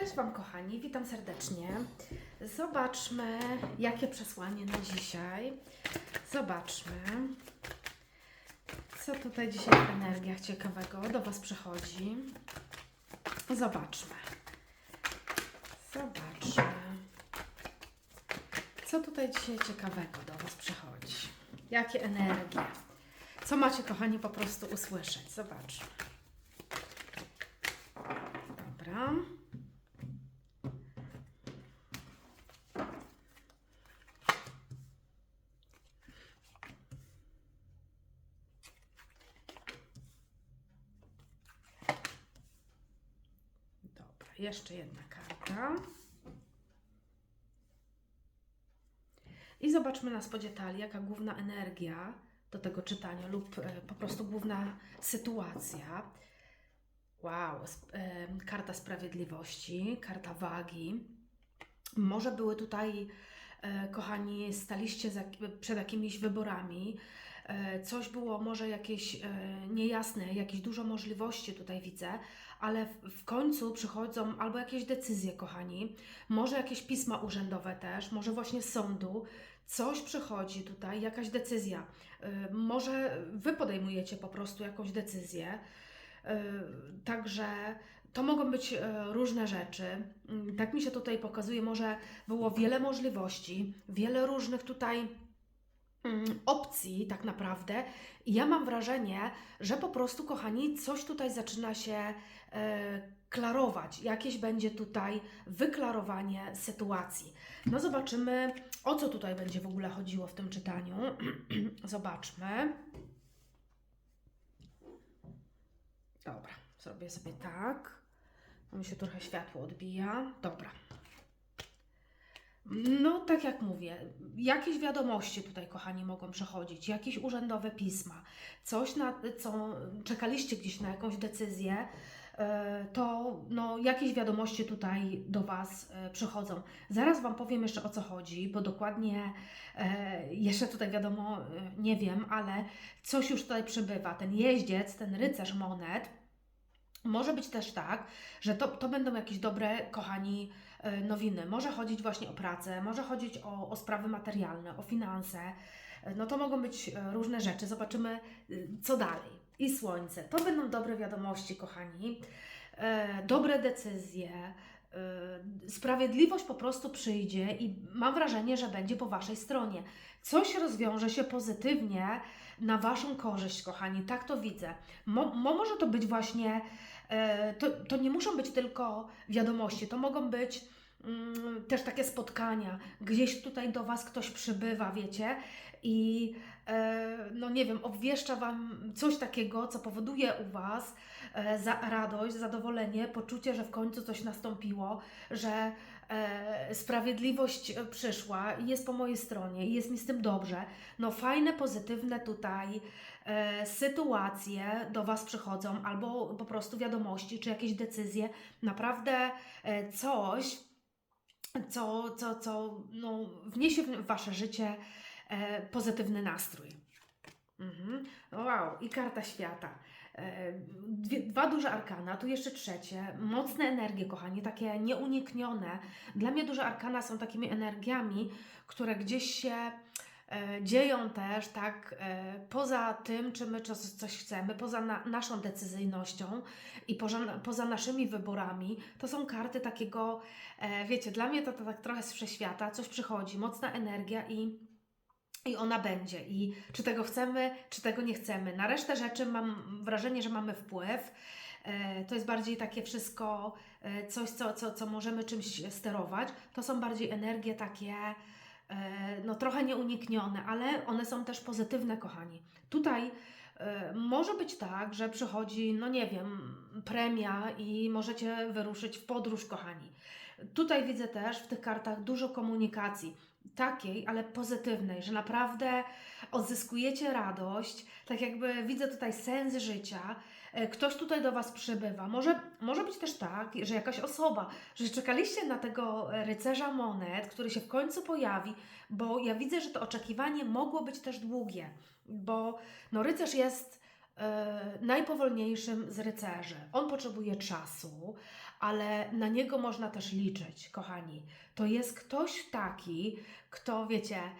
Cześć Wam kochani, witam serdecznie. Zobaczmy, jakie przesłanie na dzisiaj. Zobaczmy, co tutaj dzisiaj w energiach ciekawego do Was przychodzi. Zobaczmy. Zobaczmy. Co tutaj dzisiaj ciekawego do Was przychodzi? Jakie energie? Co macie, kochani, po prostu usłyszeć? Zobaczmy. Dobra. Dobra, jeszcze jedna karta. I zobaczmy na spodzie talii, jaka główna energia do tego czytania lub e, po prostu główna sytuacja. Wow, em, karta sprawiedliwości, karta wagi. Może były tutaj, e, kochani, staliście przed jakimiś wyborami. E, coś było może jakieś e, niejasne, jakieś dużo możliwości tutaj widzę, ale w, końcu przychodzą albo jakieś decyzje, kochani, może jakieś pisma urzędowe też, może właśnie sądu. Coś przychodzi tutaj, jakaś decyzja. E, może wy podejmujecie po prostu jakąś decyzję. E, Także to mogą być e, różne rzeczy. Tak mi się tutaj pokazuje, może było wiele możliwości, wiele różnych tutaj mm, opcji, tak naprawdę. Ja mam wrażenie, że po prostu, kochani, coś tutaj zaczyna się klarować. Jakieś będzie tutaj wyklarowanie sytuacji. No, zobaczymy, o co tutaj będzie w ogóle chodziło w tym czytaniu. Zobaczmy. Dobra, zrobię sobie tak. Mi się trochę światło odbija. Dobra. No, tak jak mówię, jakieś wiadomości tutaj, kochani, mogą przechodzić, jakieś urzędowe pisma, coś, na co czekaliście gdzieś na jakąś decyzję, e, to no, jakieś wiadomości tutaj do Was e, przychodzą. Zaraz Wam powiem jeszcze o co chodzi, bo dokładnie e, jeszcze tutaj wiadomo, e, nie wiem, ale coś już tutaj przybywa. Ten jeździec, ten rycerz monet, może być też tak, że to, to będą jakieś dobre, kochani, e, nowiny. Może chodzić właśnie o pracę, może chodzić o, o sprawy materialne, o finanse. E, No to mogą być e, różne rzeczy. Zobaczymy, co dalej. I słońce. To będą dobre wiadomości, kochani. E, dobre decyzje. e, Sprawiedliwość po prostu przyjdzie i mam wrażenie, że będzie po Waszej stronie. Coś rozwiąże się pozytywnie na Waszą korzyść, kochani. Tak to widzę. Mo, mo, może to być właśnie E, to, to nie muszą być tylko wiadomości, to mogą być też takie spotkania. Gdzieś tutaj do Was ktoś przybywa, wiecie, i e, no nie wiem, obwieszcza Wam coś takiego, co powoduje u Was e, za radość, zadowolenie, poczucie, że w końcu coś nastąpiło, że e, sprawiedliwość przyszła i jest po mojej stronie i jest mi z tym dobrze. No fajne, pozytywne tutaj sytuacje do Was przychodzą, albo po prostu wiadomości, czy jakieś decyzje, naprawdę coś, co, co, co no, wniesie w Wasze życie e, pozytywny nastrój. Mhm. Wow, i karta świata. E, Dwie, dwa duże arkana, tu jeszcze trzecie. Mocne energie, kochani, takie nieuniknione. Dla mnie duże arkana są takimi energiami, które gdzieś się dzieją też tak e, poza tym, czy my coś, chcemy, poza na, naszą decyzyjnością i poza, poza naszymi wyborami. To są karty takiego, e, wiecie, dla mnie to, to tak trochę z wszechświata, coś przychodzi, mocna energia i i ona będzie. I czy tego chcemy, czy tego nie chcemy. Na resztę rzeczy mam wrażenie, że mamy wpływ. E, To jest bardziej takie wszystko, e, coś, co, co, co możemy czymś sterować. To są bardziej energie takie, e, no trochę nieuniknione, ale one są też pozytywne, kochani. Tutaj e, może być tak, że przychodzi, no nie wiem, premia i możecie wyruszyć w podróż, kochani. Tutaj widzę też w tych kartach dużo komunikacji takiej, ale pozytywnej, że naprawdę odzyskujecie radość, tak jakby widzę tutaj sens życia, e, ktoś tutaj do Was przybywa. Może, może być też tak, że jakaś osoba, że czekaliście na tego rycerza monet, który się w końcu pojawi, bo ja widzę, że to oczekiwanie mogło być też długie, bo no rycerz jest e, najpowolniejszym z rycerzy. On potrzebuje czasu, ale na niego można też liczyć, kochani. To jest ktoś taki, kto, wiecie, e,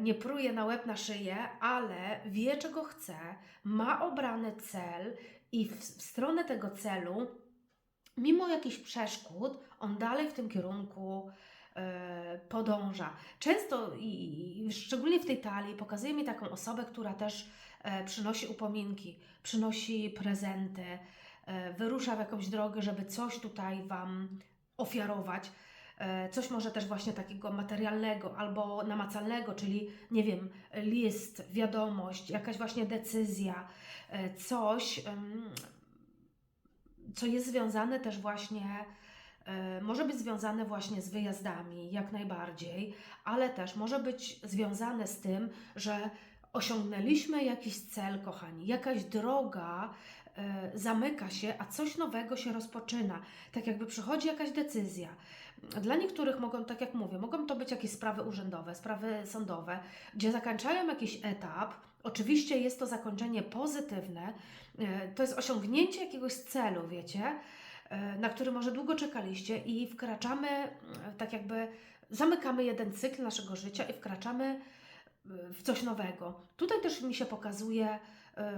nie pruje na łeb na szyję, ale wie, czego chce, ma obrany cel i w, stronę tego celu, mimo jakichś przeszkód, on dalej w tym kierunku e, podąża. Często i, szczególnie w tej talii pokazuje mi taką osobę, która też e, przynosi upominki, przynosi prezenty, e, wyrusza w jakąś drogę, żeby coś tutaj Wam ofiarować. E, Coś może też właśnie takiego materialnego albo namacalnego, czyli nie wiem, list, wiadomość, jakaś właśnie decyzja, e, coś, co jest związane też właśnie, e, może być związane właśnie z wyjazdami, jak najbardziej, ale też może być związane z tym, że osiągnęliśmy jakiś cel, kochani, jakaś droga zamyka się, a coś nowego się rozpoczyna. Tak jakby przychodzi jakaś decyzja. Dla niektórych mogą, tak jak mówię, mogą to być jakieś sprawy urzędowe, sprawy sądowe, gdzie zakończają jakiś etap. Oczywiście jest to zakończenie pozytywne, e, to jest osiągnięcie jakiegoś celu, wiecie, e, na który może długo czekaliście i wkraczamy, e, tak jakby zamykamy jeden cykl naszego życia i wkraczamy w coś nowego. Tutaj też mi się pokazuje,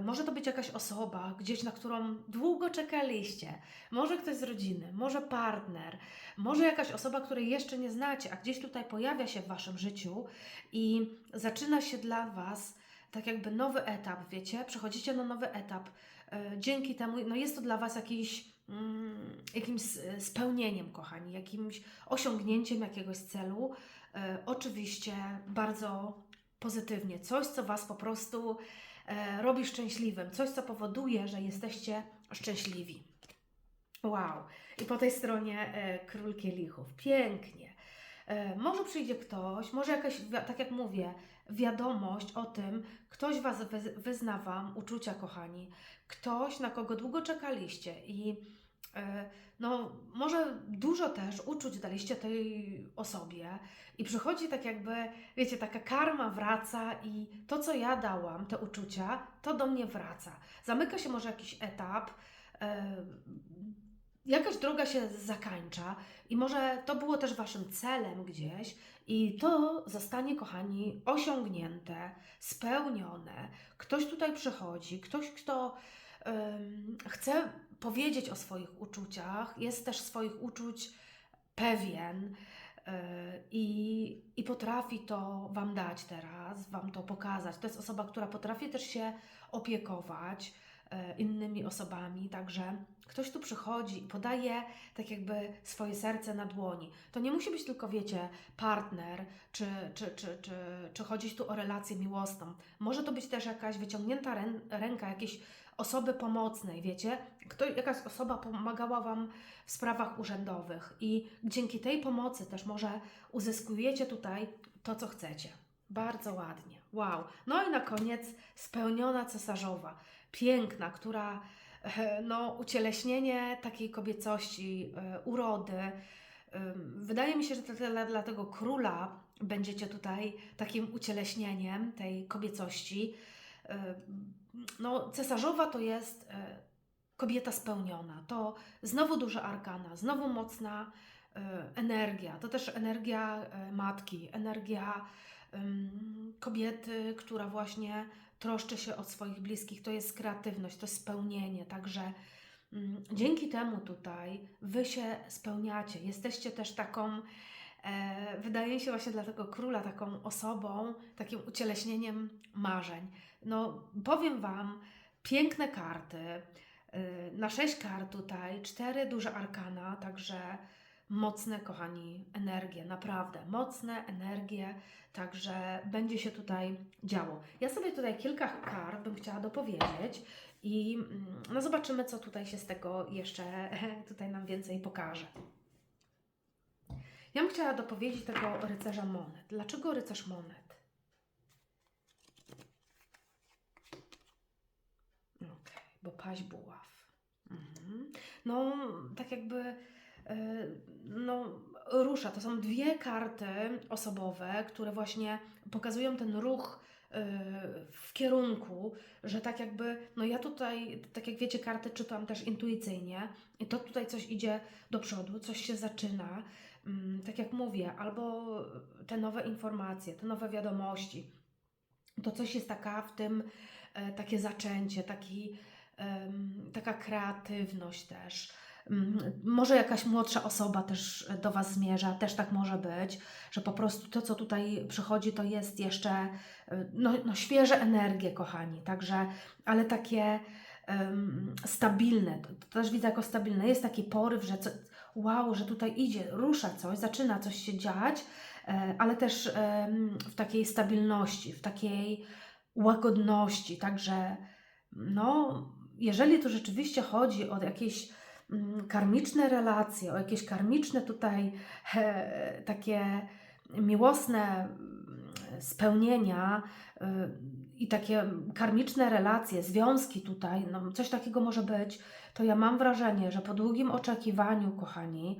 może to być jakaś osoba gdzieś, na którą długo czekaliście, może ktoś z rodziny, może partner, może jakaś osoba, której jeszcze nie znacie, a gdzieś tutaj pojawia się w Waszym życiu i zaczyna się dla Was tak jakby nowy etap, wiecie, przechodzicie na nowy etap. E, Dzięki temu, no jest to dla Was jakiś, mm, jakimś spełnieniem, kochani, jakimś osiągnięciem jakiegoś celu. E, Oczywiście bardzo pozytywnie, coś, co Was po prostu robi szczęśliwym, coś, co powoduje, że jesteście szczęśliwi. Wow. I po tej stronie e, król kielichów. Pięknie. E, może przyjdzie ktoś, może jakaś, tak jak mówię, wiadomość o tym, ktoś Was wy, wyzna Wam uczucia, kochani. Ktoś, na kogo długo czekaliście i e, no, może dużo też uczuć daliście tej osobie i przychodzi tak jakby, wiecie, taka karma wraca i to, co ja dałam, te uczucia, to do mnie wraca. Zamyka się może jakiś etap, e, jakaś droga się zakańcza i może to było też Waszym celem gdzieś i to zostanie, kochani, osiągnięte, spełnione. Ktoś tutaj przychodzi, ktoś, kto chce powiedzieć o swoich uczuciach, jest też swoich uczuć pewien e, i, i potrafi to Wam dać teraz, Wam to pokazać. To jest osoba, która potrafi też się opiekować e, innymi osobami, także ktoś tu przychodzi i podaje tak jakby swoje serce na dłoni. To nie musi być tylko, wiecie, partner, czy, czy, czy, czy, czy chodzić tu o relację miłosną. Może to być też jakaś wyciągnięta rę, ręka jakiejś osoby pomocnej, wiecie? Kto, jakaś osoba pomagała Wam w sprawach urzędowych i dzięki tej pomocy też może uzyskujecie tutaj to, co chcecie. Bardzo ładnie. Wow. No i na koniec spełniona cesarzowa. Piękna, która e, no, ucieleśnienie takiej kobiecości, e, urody. Ym, Wydaje mi się, że dla, dla tego króla będziecie tutaj takim ucieleśnieniem tej kobiecości. No, cesarzowa to jest e, kobieta spełniona. To znowu duża arkana, znowu mocna e, energia. To też energia e, matki, energia kobiety, która właśnie troszczy się o swoich bliskich. To jest kreatywność, to jest spełnienie. Także mm, dzięki temu tutaj wy się spełniacie. Jesteście też taką, wydaje się właśnie dla tego króla, taką osobą, takim ucieleśnieniem marzeń. No, powiem Wam, piękne karty. y, Na sześć kart tutaj, cztery duże arkana, także mocne, kochani, energie, naprawdę mocne energie, także będzie się tutaj działo. Ja sobie tutaj kilka kart bym chciała dopowiedzieć i mm, no zobaczymy, co tutaj się z tego jeszcze tutaj nam więcej pokaże. Ja bym chciała dopowiedzieć tego rycerza monet. Dlaczego rycerz monet? Okej, bo paź buław. Mhm. No, tak jakby e, no, rusza. To są dwie karty osobowe, które właśnie pokazują ten ruch w kierunku, że tak jakby, no ja tutaj, tak jak wiecie, karty czytam też intuicyjnie i to tutaj coś idzie do przodu, coś się zaczyna, tak jak mówię, albo te nowe informacje, te nowe wiadomości, to coś jest taka w tym, e, takie zaczęcie, taki, taka kreatywność też. Mm, Może jakaś młodsza osoba też do Was zmierza, też tak może być, że po prostu to, co tutaj przychodzi, to jest jeszcze y, no, no świeże energie, kochani, także, ale takie em, stabilne, to też widzę jako stabilne, jest taki poryw, że co, wow, że tutaj idzie, rusza coś, zaczyna coś się dziać, e, ale też w takiej stabilności, w takiej łagodności, także no, jeżeli tu rzeczywiście chodzi o jakieś mm, karmiczne relacje, o jakieś karmiczne tutaj takie miłosne spełnienia y, i takie karmiczne relacje, związki tutaj, no coś takiego może być, to ja mam wrażenie, że po długim oczekiwaniu, kochani,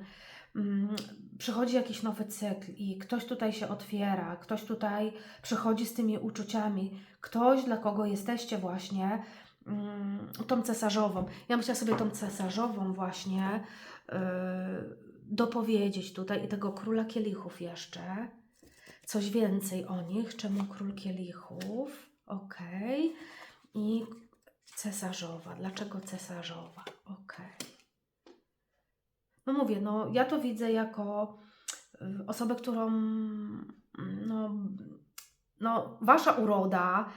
mm, przychodzi jakiś nowy cykl i ktoś tutaj się otwiera, ktoś tutaj przychodzi z tymi uczuciami, ktoś, dla kogo jesteście właśnie mm, tą cesarzową. Ja myślę sobie tą cesarzową właśnie yy, dopowiedzieć tutaj i tego króla kielichów jeszcze. Coś więcej o nich. Czemu król kielichów? Ok. I cesarzowa. Dlaczego cesarzowa? Ok. No mówię, no ja to widzę jako y, osobę, którą no, no wasza uroda,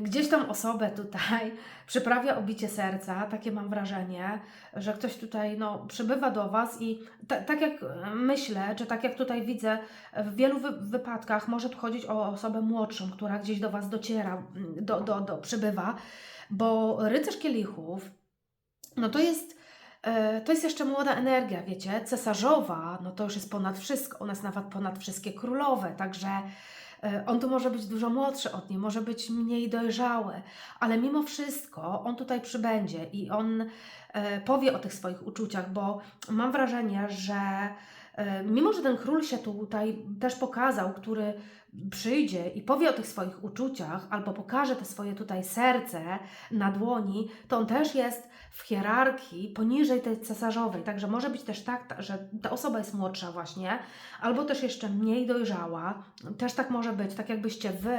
gdzieś tam osobę tutaj przyprawia obicie serca, takie mam wrażenie, że ktoś tutaj no, przybywa do Was i ta, tak jak myślę, czy tak jak tutaj widzę, w wielu wy wypadkach może tu chodzić o osobę młodszą, która gdzieś do Was dociera, do, do, do, przybywa, bo rycerz kielichów, no to jest e, to jest jeszcze młoda energia, wiecie, cesarzowa, no to już jest ponad wszystko, ona jest nawet ponad wszystkie królowe, także E, On tu może być dużo młodszy od niej, może być mniej dojrzały, ale mimo wszystko on tutaj przybędzie i on e, powie o tych swoich uczuciach, bo mam wrażenie, że e, mimo, że ten król się tutaj też pokazał, który przyjdzie i powie o tych swoich uczuciach, albo pokaże te swoje tutaj serce na dłoni, to on też jest w hierarchii poniżej tej cesarzowej. Także może być też tak, że ta osoba jest młodsza właśnie, albo też jeszcze mniej dojrzała. Też tak może być, tak jakbyście wy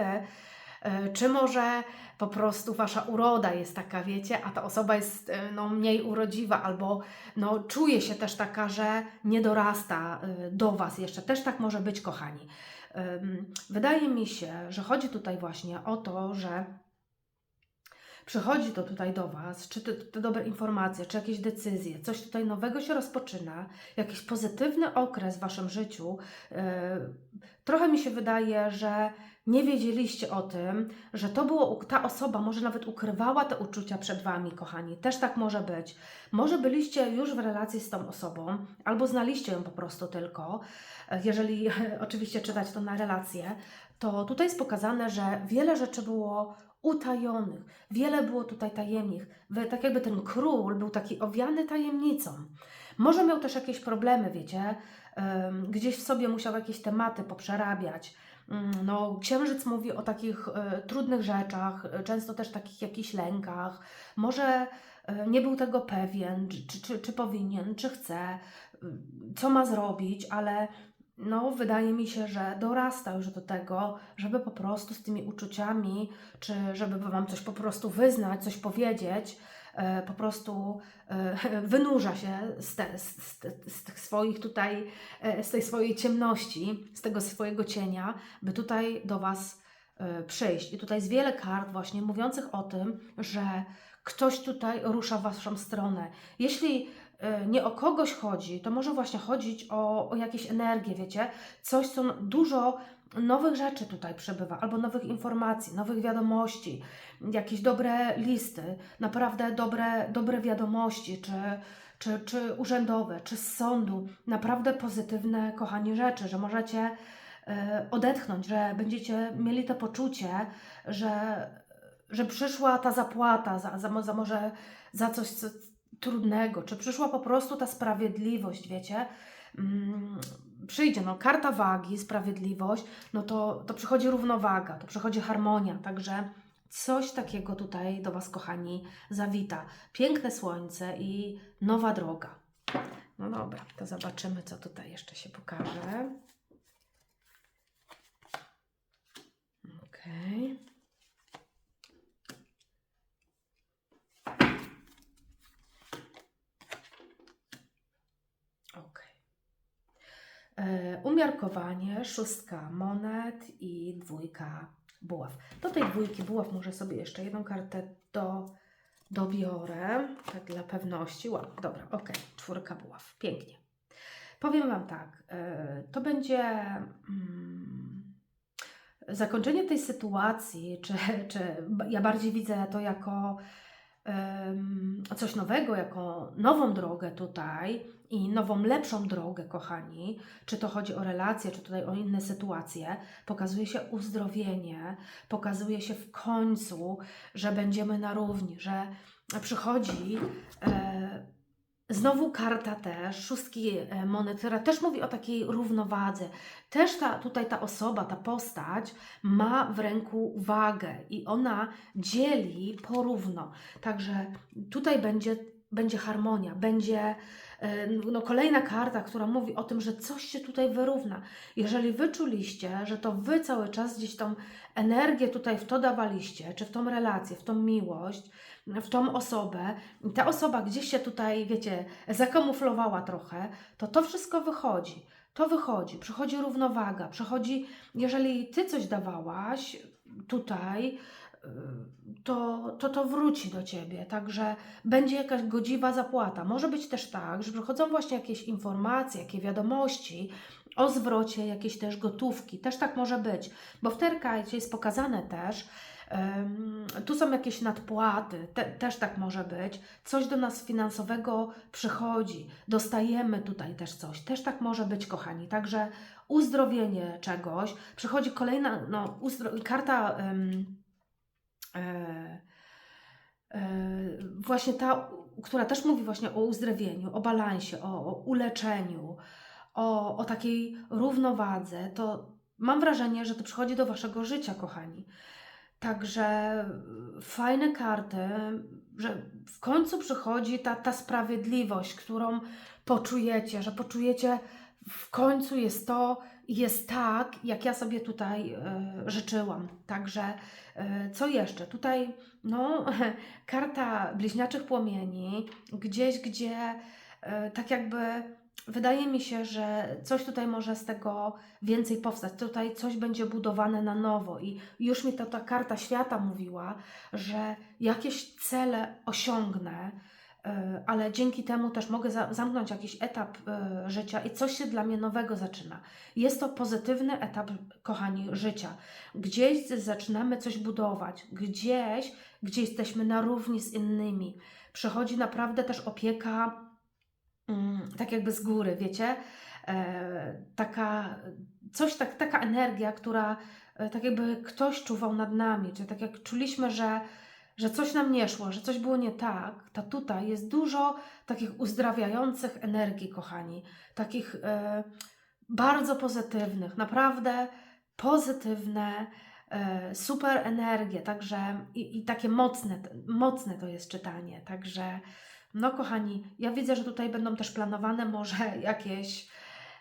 czy może po prostu wasza uroda jest taka, wiecie, a ta osoba jest no, mniej urodziwa, albo no, czuje się też taka, że nie dorasta do was jeszcze. Też tak może być, kochani. Wydaje mi się, że chodzi tutaj właśnie o to, że przychodzi to tutaj do Was, czy te, te, dobre informacje, czy jakieś decyzje, coś tutaj nowego się rozpoczyna, jakiś pozytywny okres w Waszym życiu. Yy, trochę mi się wydaje, że nie wiedzieliście o tym, że to było, ta osoba może nawet ukrywała te uczucia przed Wami, kochani. Też tak może być. Może byliście już w relacji z tą osobą, albo znaliście ją po prostu tylko, jeżeli oczywiście czytać to na relacje, to tutaj jest pokazane, że wiele rzeczy było utajonych, wiele było tutaj tajemnic. Tak jakby ten król był taki owiany tajemnicą. Może miał też jakieś problemy, wiecie, gdzieś w sobie musiał jakieś tematy poprzerabiać. Mm, no, księżyc mówi o takich e, trudnych rzeczach, często też takich jakichś lękach. Może e, nie był tego pewien, czy, czy, czy powinien, czy chce, co ma zrobić, ale no, wydaje mi się, że dorasta już do tego, żeby po prostu z tymi uczuciami, czy żeby Wam coś po prostu wyznać, coś powiedzieć, e, po prostu e, wynurza się z, te, z, z, tych swoich tutaj, e, z tej swojej ciemności, z tego swojego cienia, by tutaj do Was przyjść. I tutaj jest wiele kart właśnie mówiących o tym, że ktoś tutaj rusza w Waszą stronę. Jeśli nie o kogoś chodzi, to może właśnie chodzić o, o jakieś energię, wiecie? Coś, co dużo nowych rzeczy tutaj przebywa, albo nowych informacji, nowych wiadomości, jakieś dobre listy, naprawdę dobre, dobre wiadomości, czy, czy, czy urzędowe, czy z sądu, naprawdę pozytywne, kochani, rzeczy, że możecie e, odetchnąć, że będziecie mieli to poczucie, że, że przyszła ta zapłata za, za, za może za coś, co, trudnego, czy przyszła po prostu ta sprawiedliwość, wiecie? Mm, przyjdzie, no karta wagi, sprawiedliwość, no to, to przychodzi równowaga, to przychodzi harmonia, także coś takiego tutaj do Was, kochani, zawita. Piękne słońce i nowa droga. No dobra, to zobaczymy, co tutaj jeszcze się pokaże. Okej. Okej. E, Umiarkowanie, szóstka monet i dwójka buław. Do tej dwójki buław może sobie jeszcze jedną kartę do, dobiorę, tak dla pewności. Wow, dobra, okej, czwórka buław, pięknie. Powiem Wam tak, e, to będzie mm, zakończenie tej sytuacji, czy, czy ja bardziej widzę to jako coś nowego, jako nową drogę tutaj i nową, lepszą drogę, kochani. Czy to chodzi o relacje, czy tutaj o inne sytuacje. Pokazuje się uzdrowienie, pokazuje się w końcu, że będziemy na równi, że przychodzi. Znowu karta też, szóstki e, monet, też mówi o takiej równowadze. Też ta, tutaj ta osoba, ta postać ma w ręku wagę i ona dzieli porówno. Także tutaj będzie, będzie harmonia, będzie e, no, kolejna karta, która mówi o tym, że coś się tutaj wyrówna. Jeżeli wy czuliście, że to wy cały czas gdzieś tą energię tutaj w to dawaliście, czy w tą relację, w tą miłość, w tą osobę, ta osoba gdzieś się tutaj, wiecie, zakamuflowała trochę, to to wszystko wychodzi. To wychodzi, przychodzi równowaga, przychodzi, jeżeli ty coś dawałaś tutaj, to, to to wróci do ciebie. Także będzie jakaś godziwa zapłata. Może być też tak, że przychodzą właśnie jakieś informacje, jakie wiadomości o zwrocie jakiejś też gotówki. Też tak może być, bo w terkajcie jest pokazane też, Em, Tu są jakieś nadpłaty, te, też tak może być. Coś do nas finansowego przychodzi, dostajemy tutaj też coś. Też tak może być, kochani. Także uzdrowienie czegoś. Przychodzi kolejna no, karta. e, właśnie ta, która też mówi właśnie o uzdrowieniu, o balansie, o, o uleczeniu, o, o takiej równowadze, to mam wrażenie, że to przychodzi do waszego życia, kochani. Także fajne karty, że w końcu przychodzi ta, ta sprawiedliwość, którą poczujecie, że poczujecie w końcu jest to, jest tak, jak ja sobie tutaj y, życzyłam. Także y, co jeszcze? Tutaj no, karta bliźniaczych płomieni, gdzieś, gdzie y, tak jakby wydaje mi się, że coś tutaj może z tego więcej powstać. Tutaj coś będzie budowane na nowo i już mi to ta karta świata mówiła, że jakieś cele osiągnę, ale dzięki temu też mogę za- zamknąć jakiś etap y, życia i coś się dla mnie nowego zaczyna. Jest to pozytywny etap, kochani, życia. Gdzieś zaczynamy coś budować, gdzieś, gdzie jesteśmy na równi z innymi. Przychodzi naprawdę też opieka mm, tak jakby z góry, wiecie? E, taka, coś, tak, taka energia, która e, tak jakby ktoś czuwał nad nami, czy tak jak czuliśmy, że, że coś nam nie szło, że coś było nie tak, to tutaj jest dużo takich uzdrawiających energii, kochani, takich e, bardzo pozytywnych, naprawdę pozytywne, e, super energie, także i, i takie mocne, mocne to jest czytanie, także no kochani, ja widzę, że tutaj będą też planowane może jakieś,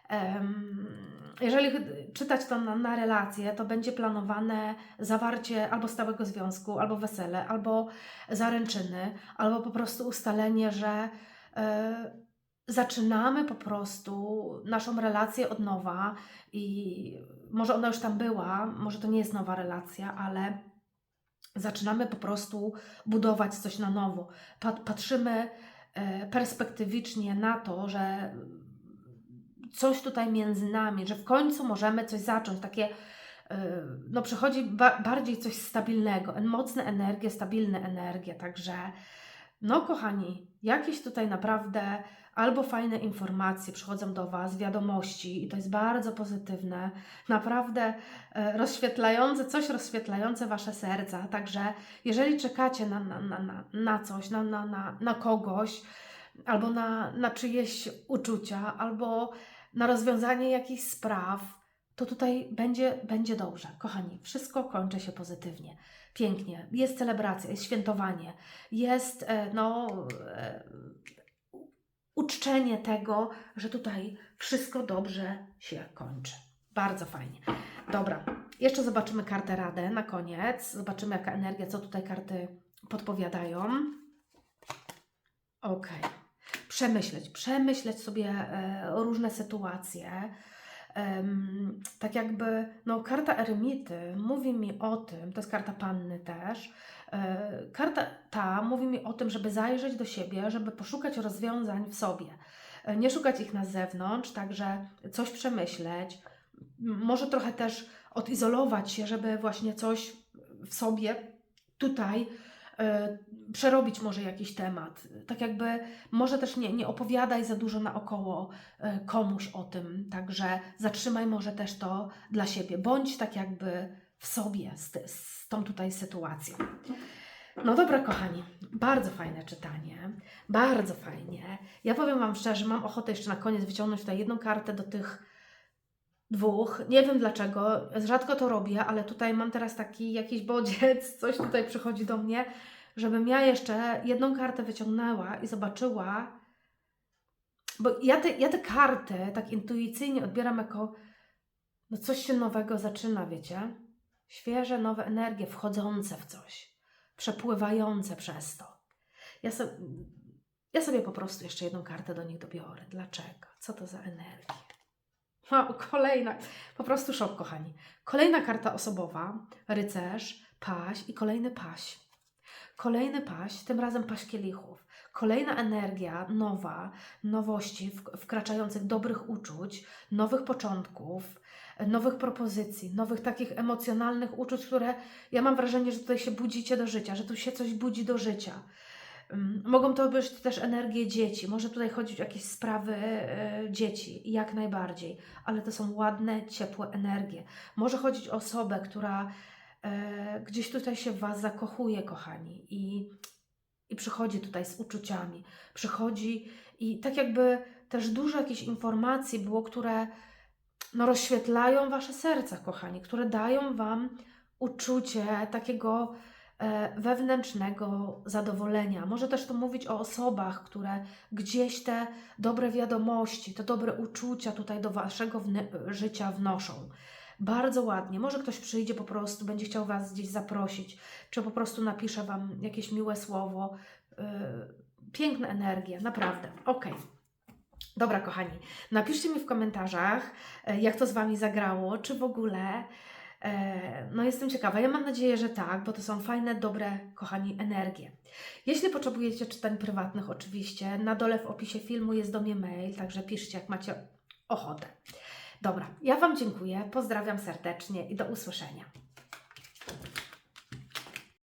em, jeżeli czytać to na, na relacje, to będzie planowane zawarcie albo stałego związku, albo wesele, albo zaręczyny, albo po prostu ustalenie, że e, zaczynamy po prostu naszą relację od nowa i może ona już tam była, może to nie jest nowa relacja, ale zaczynamy po prostu budować coś na nowo. Pat- Patrzymy e, perspektywicznie na to, że coś tutaj między nami, że w końcu możemy coś zacząć, takie e, no przychodzi ba- bardziej coś stabilnego, mocne energie, stabilne energie, także no kochani, jakieś tutaj naprawdę albo fajne informacje przychodzą do Was, wiadomości i to jest bardzo pozytywne, naprawdę e, rozświetlające, coś rozświetlające Wasze serca, także jeżeli czekacie na, na, na, na coś, na, na, na, na kogoś, albo na, na czyjeś uczucia, albo na rozwiązanie jakichś spraw, to tutaj będzie, będzie dobrze. Kochani, wszystko kończy się pozytywnie. Pięknie. Jest celebracja, jest świętowanie, jest e, no, e, uczczenie tego, że tutaj wszystko dobrze się kończy. Bardzo fajnie. Dobra, jeszcze zobaczymy kartę Radę na koniec. Zobaczymy, jaka energia, co tutaj karty podpowiadają. Ok. Przemyśleć, przemyśleć sobie e, różne sytuacje. Tak jakby, no, karta eremity mówi mi o tym, to jest karta panny też. E, karta ta mówi mi o tym, żeby zajrzeć do siebie, żeby poszukać rozwiązań w sobie. E, nie szukać ich na zewnątrz, także coś przemyśleć. Może trochę też odizolować się, żeby właśnie coś w sobie tutaj przerobić może jakiś temat. Tak jakby może też nie, nie opowiadaj za dużo naokoło e, komuś o tym, także zatrzymaj może też to dla siebie. Bądź tak jakby w sobie z, z tą tutaj sytuacją. No dobra, kochani, bardzo fajne czytanie, bardzo fajnie. Ja powiem Wam szczerze, mam ochotę jeszcze na koniec wyciągnąć tutaj jedną kartę do tych dwóch. Nie wiem dlaczego, rzadko to robię, ale tutaj mam teraz taki jakiś bodziec, coś tutaj przychodzi do mnie, żebym ja jeszcze jedną kartę wyciągnęła i zobaczyła, bo ja te, ja te karty tak intuicyjnie odbieram jako no coś się nowego zaczyna, wiecie? Świeże, nowe energie wchodzące w coś, przepływające przez to. Ja, so, ja sobie po prostu jeszcze jedną kartę do nich dobiorę. Dlaczego? Co to za energie? O, kolejna, po prostu szok, kochani. Kolejna karta osobowa, rycerz, paś i kolejny paś. Kolejny paś, tym razem paś kielichów. Kolejna energia, nowa, nowości, wk- wkraczających dobrych uczuć, nowych początków, nowych propozycji, nowych takich emocjonalnych uczuć, które ja mam wrażenie, że tutaj się budzicie do życia, że tu się coś budzi do życia. Mogą to być też energie dzieci, może tutaj chodzić o jakieś sprawy e, dzieci, jak najbardziej, ale to są ładne, ciepłe energie. Może chodzić o osobę, która e, gdzieś tutaj się w Was zakochuje, kochani, i, i przychodzi tutaj z uczuciami, przychodzi i tak jakby też dużo jakichś informacji było, które no, rozświetlają Wasze serca, kochani, które dają Wam uczucie takiego wewnętrznego zadowolenia. Może też to mówić o osobach, które gdzieś te dobre wiadomości, te dobre uczucia tutaj do Waszego życia wnoszą. Bardzo ładnie. Może ktoś przyjdzie po prostu, będzie chciał Was gdzieś zaprosić, czy po prostu napisze Wam jakieś miłe słowo. Yy, piękna energia, naprawdę. Okej. Dobra, kochani, napiszcie mi w komentarzach, e, jak to z Wami zagrało, czy w ogóle. E, No, jestem ciekawa. Ja mam nadzieję, że tak, bo to są fajne, dobre, kochani, energie. Jeśli potrzebujecie czytań prywatnych, oczywiście, na dole w opisie filmu jest do mnie mail, także piszcie, jak macie ochotę. Dobra, ja Wam dziękuję, pozdrawiam serdecznie i do usłyszenia.